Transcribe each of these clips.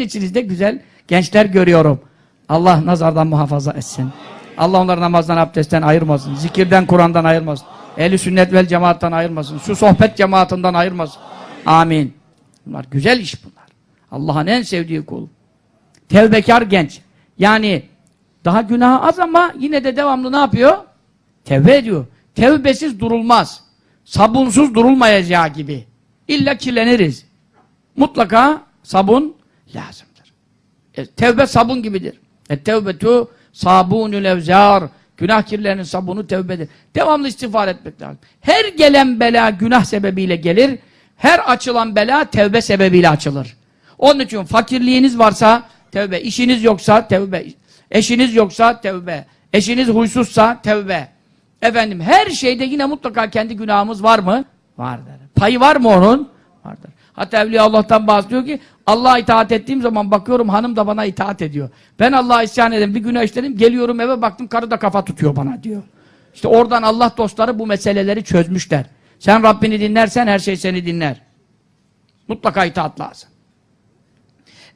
içinizde güzel gençler görüyorum. Allah nazardan muhafaza etsin. Allah onları namazdan, abdestten ayırmasın. Zikirden, Kur'an'dan ayırmasın. Ehli sünnet vel cemaattan ayırmasın. Şu sohbet cemaatinden ayırmasın. Amin. Bunlar güzel iş bunlar. Allah'ın en sevdiği kul. Tevbekar genç. Yani daha günahı az ama yine de devamlı ne yapıyor? Tevbe ediyor. Tevbesiz durulmaz. Sabunsuz durulmayacağı gibi. İlla kirleniriz. Mutlaka sabun lazımdır. E, tevbe sabun gibidir. E tevbetu sabunül evzar. Günah kirlerinin sabunu tevbedir. Devamlı istiğfar etmek lazım. Her gelen bela günah sebebiyle gelir. Her açılan bela tevbe sebebiyle açılır. Onun için fakirliğiniz varsa tevbe, işiniz yoksa tevbe, eşiniz yoksa tevbe, eşiniz huysuzsa tevbe. Efendim her şeyde yine mutlaka kendi günahımız var mı? Vardır. Payı var mı onun? Hatta Evliya Allah'tan bahsediyor ki Allah'a itaat ettiğim zaman bakıyorum hanım da bana itaat ediyor. Ben Allah'a isyan ederim, bir günah işledim, geliyorum eve baktım karı da kafa tutuyor bana diyor. İşte oradan Allah dostları bu meseleleri çözmüşler. Sen Rabbini dinlersen her şey seni dinler. Mutlaka itaat lazım.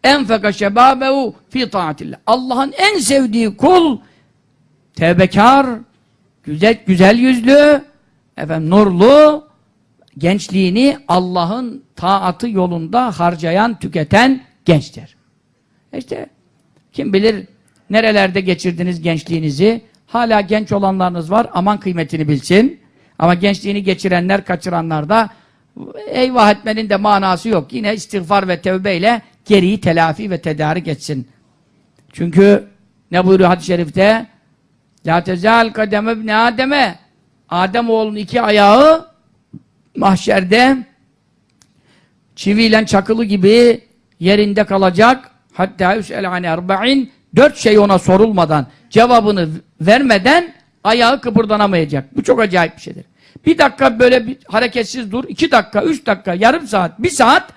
Enfeka şebabehu fi taatillah. Allah'ın en sevdiği kul tevbekar, güzel güzel yüzlü, efendim nurlu, gençliğini Allah'ın taatı yolunda harcayan, tüketen gençtir. İşte kim bilir nerelerde geçirdiniz gençliğinizi, hala genç olanlarınız var, aman kıymetini bilsin. Ama gençliğini geçirenler, kaçıranlar da eyvah etmenin de manası yok. Yine istiğfar ve tevbeyle geriyi telafi ve tedarik etsin. Çünkü ne buyuruyor hadis-i şerifte? La tezal kademe ibn Adem'e Adem oğlunun iki ayağı mahşerde çiviyle çakılı gibi yerinde kalacak. Hatta yüsel ane erba'in dört şey ona sorulmadan cevabını vermeden ayağı kıpırdanamayacak. Bu çok acayip bir şeydir. Bir dakika böyle bir hareketsiz dur. iki dakika, üç dakika, yarım saat, bir saat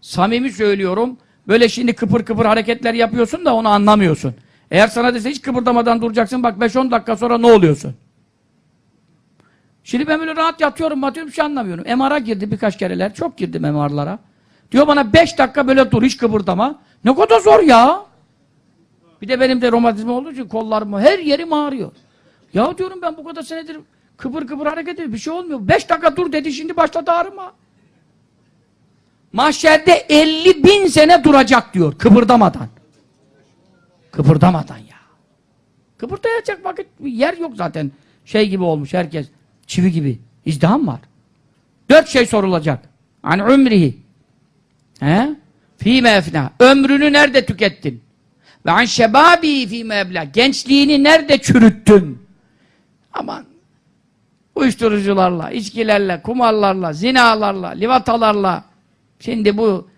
samimi söylüyorum. Böyle şimdi kıpır kıpır hareketler yapıyorsun da onu anlamıyorsun. Eğer sana dese hiç kıpırdamadan duracaksın bak 5-10 dakika sonra ne oluyorsun? Şimdi ben böyle rahat yatıyorum, batıyorum, bir şey anlamıyorum. MR'a girdi birkaç kereler, çok girdim MR'lara. Diyor bana 5 dakika böyle dur, hiç kıpırdama. Ne kadar zor ya! Bir de benim de romatizma olduğu için kollarım, her yerim ağrıyor. Ya diyorum ben bu kadar senedir kıpır kıpır hareket ediyorum, bir şey olmuyor. 5 dakika dur dedi, şimdi başladı ağrıma. Mahşerde 50 bin sene duracak diyor, kıpırdamadan. Kıpırdamadan ya. Kıpırdayacak vakit, yer yok zaten. Şey gibi olmuş herkes. Çivi gibi. İzdiham var. Dört şey sorulacak. An umrihi. He? Fîme efna. Ömrünü nerede tükettin? Ve an şebabi fîme ebla. Gençliğini nerede çürüttün? Aman. Uyuşturucularla, içkilerle, kumarlarla, zinalarla, livatalarla. Şimdi bu